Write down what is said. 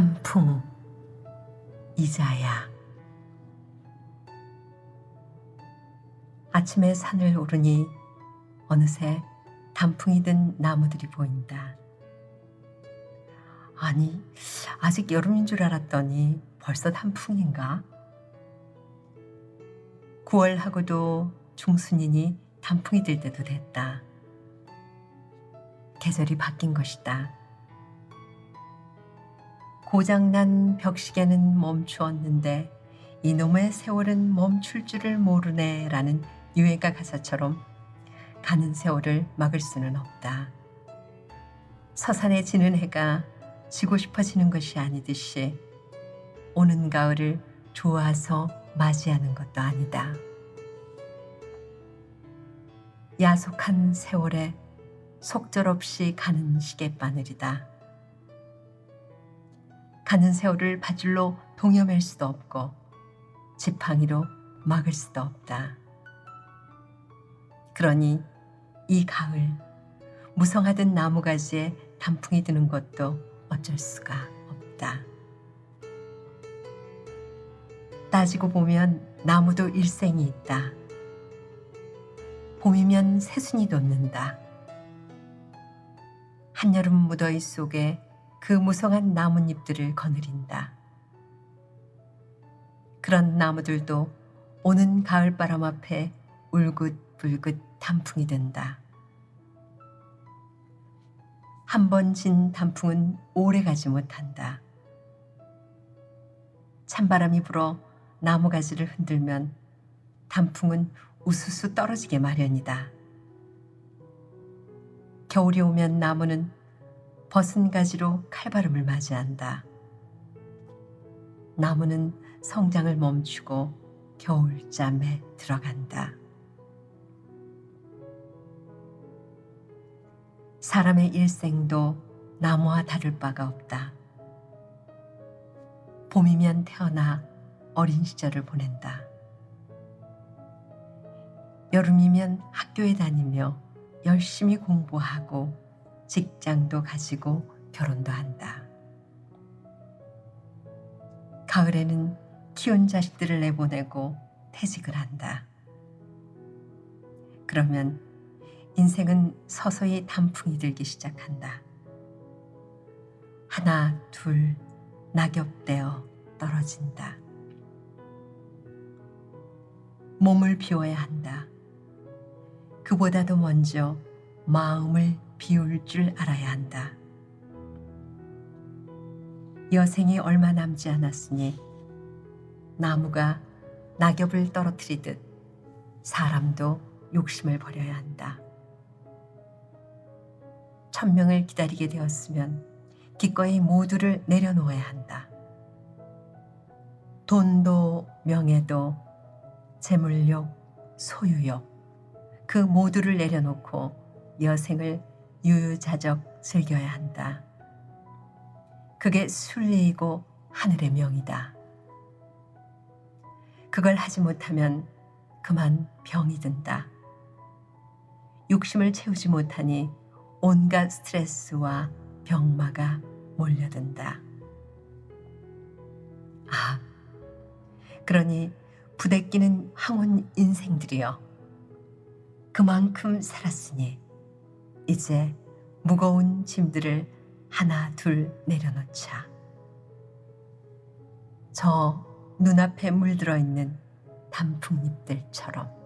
단풍 이자야 아침에 산을 오르니 어느새 단풍이 든 나무들이 보인다. 아니, 아직 여름인 줄 알았더니 벌써 단풍인가? 9월하고도 중순이니 단풍이 들 때도 됐다. 계절이 바뀐 것이다. 고장난 벽시계는 멈추었는데 이놈의 세월은 멈출 줄을 모르네 라는 유행가 가사처럼 가는 세월을 막을 수는 없다. 서산에 지는 해가 지고 싶어지는 것이 아니듯이 오는 가을을 좋아서 맞이하는 것도 아니다. 야속한 세월에 속절없이 가는 시계 바늘이다. 가는 세월을 밧줄로 동여맬 수도 없고 지팡이로 막을 수도 없다. 그러니 이 가을 무성하던 나무가지에 단풍이 드는 것도 어쩔 수가 없다. 따지고 보면 나무도 일생이 있다. 봄이면 새순이 돋는다. 한여름 무더위 속에 그 무성한 나뭇잎들을 거느린다. 그런 나무들도 오는 가을바람 앞에 울긋불긋 단풍이 된다. 한 번 진 단풍은 오래 가지 못한다. 찬바람이 불어 나무가지를 흔들면 단풍은 우수수 떨어지게 마련이다. 겨울이 오면 나무는 벗은 가지로 칼바람을 맞이한다. 나무는 성장을 멈추고 겨울잠에 들어간다. 사람의 일생도 나무와 다를 바가 없다. 봄이면 태어나 어린 시절을 보낸다. 여름이면 학교에 다니며 열심히 공부하고 직장도 가지고 결혼도 한다. 가을에는 키운 자식들을 내보내고 퇴직을 한다. 그러면 인생은 서서히 단풍이 들기 시작한다. 하나, 둘, 낙엽되어 떨어진다. 몸을 비워야 한다. 그보다도 먼저 마음을 비울 줄 알아야 한다. 여생이 얼마 남지 않았으니 나무가 낙엽을 떨어뜨리듯 사람도 욕심을 버려야 한다. 천명을 기다리게 되었으면 기꺼이 모두를 내려놓아야 한다. 돈도 명예도 재물욕, 소유욕 그 모두를 내려놓고 여생을 유유자적 즐겨야 한다. 그게 순리이고 하늘의 명이다. 그걸 하지 못하면 그만 병이 든다. 욕심을 채우지 못하니 온갖 스트레스와 병마가 몰려든다. 아, 그러니 부대끼는 황혼 인생들이여. 그만큼 살았으니 이제 무거운 짐들을 하나 둘 내려놓자. 저 눈앞에 물들어 있는 단풍잎들처럼.